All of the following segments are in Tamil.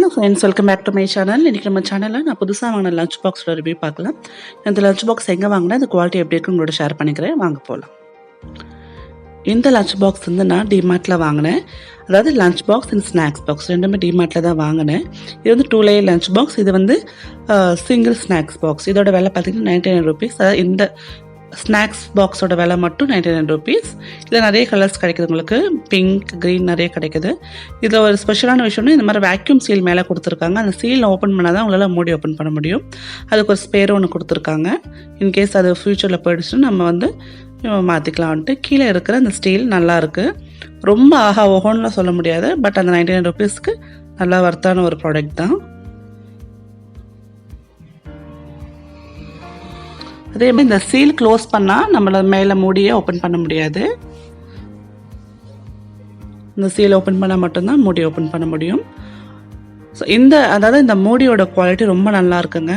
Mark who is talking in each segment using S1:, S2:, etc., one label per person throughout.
S1: Hello friends welcome back to my channel இன்றைக்கி நம்ம சேனலில் நான் புதுசாக வாங்கின லஞ்ச் பாக்ஸோட ரிவ்யூ பார்க்கலாம். இந்த லஞ்ச் பாக்ஸ் எங்கே வாங்கினா அந்த குவாலிட்டி எப்படி இருக்குன்னு உங்களோட ஷேர் பண்ணிக்கிறேன். வாங்க போகலாம் இந்த லஞ்ச் பாக்ஸ் வந்து நான் டிமார்ட்டில் வாங்கினேன். அதாவது lunch box and snacks box ரெண்டுமே டிமார்ட்டில் தான் வாங்கினேன். இது வந்து டூ லேயர் லஞ்ச் பாக்ஸ் இது வந்து சிங்கிள் ஸ்நாக்ஸ் பாக்ஸ் இதோட விலை பார்த்தீங்கன்னா நைன்டி நைன் ருபீஸ் அதாவது இந்த ஸ்நாக்ஸ் பாக்ஸோட விலை மட்டும் நைன்டி நைன் ருபீஸ் இதில் நிறைய கலர்ஸ் கிடைக்குது உங்களுக்கு. பிங்க் க்ரீன் நிறைய கிடைக்குது. இதில் ஒரு ஸ்பெஷலான விஷயம்னா இந்த மாதிரி வேக்யூம் சீல் மேலே கொடுத்துருக்காங்க. அந்த சீல் ஓப்பன் பண்ணால் தான் உங்களால் மூடி ஓப்பன் பண்ண முடியும். அதுக்கு ஒரு ஸ்பேர் ஒன்று கொடுத்துருக்காங்க. இன்கேஸ் அது ஃப்யூச்சரில் போயிடுச்சுன்னா நம்ம வந்து மாற்றிக்கலாம்ன்ட்டு கீழே இருக்கிற அந்த ஸ்டீல் நல்லாயிருக்கு ரொம்ப ஆஹா ஓஹோன்னு சொல்ல முடியாது. பட் அந்த நைன்டி நைன் ருபீஸ்க்கு நல்லா ஒர்த்தான ஒரு ப்ராடக்ட் தான். அதே மாதிரி இந்த சீல் க்ளோஸ் பண்ணால் நம்மளை மேலே மூடியே ஓப்பன் பண்ண முடியாது. இந்த சீல் ஓப்பன் பண்ணால் மட்டும்தான் மூடி ஓப்பன் பண்ண முடியும். ஸோ இந்த அதாவது இந்த மூடியோட குவாலிட்டி ரொம்ப நல்லா இருக்குங்க.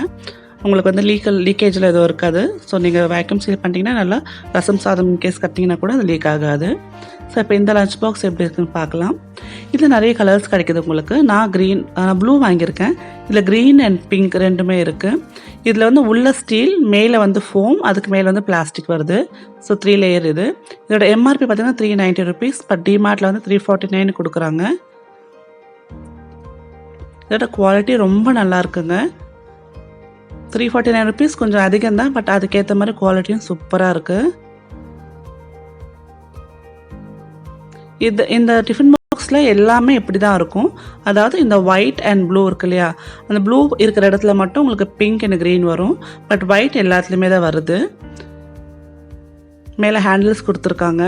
S1: உங்களுக்கு வந்து லீக்கல் லீக்கேஜில் எதுவும் இருக்காது. ஸோ நீங்கள் வேக்யூம் சீல் பண்ணிட்டீங்கன்னா நல்லா ரசம் சாதம் கேஸ் கட்டிங்கன்னா கூட அது லீக் ஆகாது. ஸோ இப்போ இந்த லஞ்ச் பாக்ஸ் எப்படி இருக்குன்னு பார்க்கலாம். இதில் நிறைய கலர்ஸ் கிடைக்குது உங்களுக்கு. நான் க்ரீன் நான் ப்ளூ வாங்கியிருக்கேன். இதில் க்ரீன் அண்ட் பிங்க் ரெண்டுமே இருக்குது இதில் வந்து உள்ள ஸ்டீல் மேலே வந்து ஃபோம் அதுக்கு மேலே வந்து பிளாஸ்டிக் வருது. ஸோ த்ரீ லேயர் இது. இதோட எம்ஆர்பி பார்த்தீங்கன்னா த்ரீ நைன்ட்டி ருபீஸ் பட் டிமார்ட்டில் வந்து த்ரீ ஃபார்ட்டி நைன் கொடுக்குறாங்க. இதோட குவாலிட்டி ரொம்ப நல்லா இருக்குங்க. த்ரீ ஃபார்ட்டி நைன் ருபீஸ் கொஞ்சம் அதிகம் தான் பட் அதுக்கேற்ற மாதிரி குவாலிட்டியும் சூப்பராக இருக்குது இது இந்த டிஃபன் பாக்ஸில் எல்லாமே இப்படி தான் இருக்கும். அதாவது இந்த ஒயிட் அண்ட் ப்ளூ இருக்கு இல்லையா? அந்த ப்ளூ இருக்கிற இடத்துல மட்டும் உங்களுக்கு பிங்க் அண்ட் க்ரீன் வரும். பட் ஒயிட் எல்லாத்துலேயுமே தான் வருது. மேலே ஹேண்டில்ஸ் கொடுத்துருக்காங்க.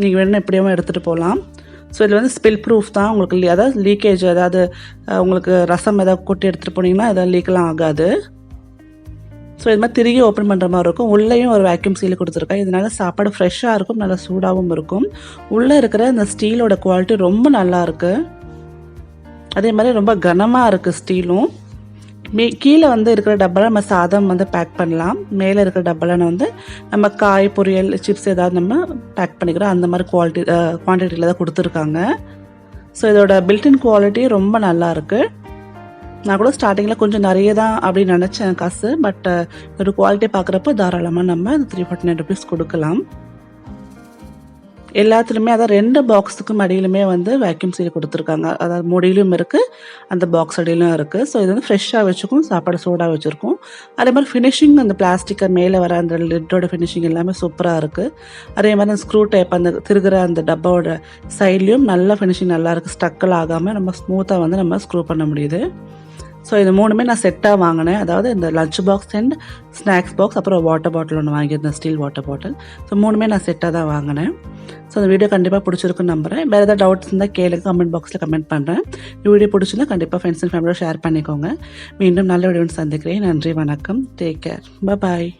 S1: நீங்கள் வேணும் எப்படியும் எடுத்துகிட்டு போகலாம் ஸோ இதில் வந்து ஸ்பில் ப்ரூஃப் தான் உங்களுக்கு அதாவது லீக்கேஜ் ஏதாவது உங்களுக்கு ரசம் எதாவது கொட்டி எடுத்துகிட்டு போனீங்கன்னா எதாவது லீக்கெலாம் ஆகாது. ஸோ இது மாதிரி திருகி ஓப்பன் பண்ணுற மாதிரி இருக்கும். உள்ளேயும் ஒரு வேக்யூம் சீல் கொடுத்துருக்கேன். இதனால சாப்பாடு ஃப்ரெஷ்ஷாக இருக்கும் நல்லா சூடாகவும் இருக்கும். உள்ளே இருக்கிற அந்த ஸ்டீலோட குவாலிட்டி ரொம்ப நல்லாருக்கு அதே மாதிரி ரொம்ப கனமாக இருக்குது ஸ்டீலும் மே கீழே வந்து இருக்கிற டப்பாவில் நம்ம சாதம் வந்து பேக் பண்ணலாம். மேலே இருக்கிற டப்பாவில் வந்து நம்ம காய் பொரியல் சிப்ஸ் ஏதாவது நம்ம பேக் பண்ணிக்கிறோம். அந்த மாதிரி குவாலிட்டி குவான்டிட்டியில் தான் கொடுத்துருக்காங்க. ஸோ இதோட பில்டின் குவாலிட்டி ரொம்ப நல்லா இருக்குது நான் கூட ஸ்டார்டிங்கில் கொஞ்சம் நிறைய தான் அப்படின்னு நினச்சேன் காசு பட் ஒரு குவாலிட்டி பார்க்குறப்ப தாராளமாக நம்ம அந்த த்ரீ ஃபார்ட்டி நைன் ருபீஸ் கொடுக்கலாம். எல்லாத்துலேயுமே அதாவது ரெண்டு பாக்ஸுக்கும் அடியிலுமே வந்து வேக்யூம் சீல் கொடுத்துருக்காங்க. அதாவது முடியிலும் இருக்குது அந்த பாக்ஸ் அடியிலும் இருக்குது ஸோ இது வந்து ஃப்ரெஷ்ஷாக வச்சுக்கும் சாப்பாடு சூடாக வச்சுருக்கும். அதே மாதிரி ஃபினிஷிங் அந்த பிளாஸ்டிக்கை மேலே வர அந்த லிட்டோட ஃபினிஷிங் எல்லாமே சூப்பராக இருக்குது அதே மாதிரி அந்த ஸ்க்ரூ டைப் அந்த திருகிற அந்த டப்பாவோட சைட்லேயும் நல்ல ஃபினிஷிங் நல்லா இருக்குது ஸ்டக்கல் ஆகாமல் நம்ம ஸ்மூத்தாக வந்து நம்ம ஸ்க்ரூ பண்ண முடியுது. ஸோ இது மூணுமே நான் செட்டாக வாங்கினேன். அதாவது இந்த lunch box and snacks box அப்புறம் வாட்டர் பாட்டில் ஒன்று வாங்கியிருந்தேன் ஸ்டீல் வாட்டர் பாட்டில் ஸோ மூணுமே நான் செட்டாக தான் வாங்கினேன். ஸோ அந்த வீடியோ கண்டிப்பாக பிடிச்சிருக்குன்னு நம்புறேன். வேறு ஏதாவது டவுட்ஸ் இருந்தால் கேளுங்க கமெண்ட் பாக்ஸில் கமெண்ட் பண்ணுறேன் இந்த வீடியோ பிடிச்சிருந்தா கண்டிப்பாக ஃப்ரெண்ட்ஸ் அண்ட் ஃபேமிலியோட ஷேர் பண்ணிக்கோங்க. மீண்டும் நல்ல வீடியோன்னு சந்திக்கிறேன். நன்றி வணக்கம். Take care bye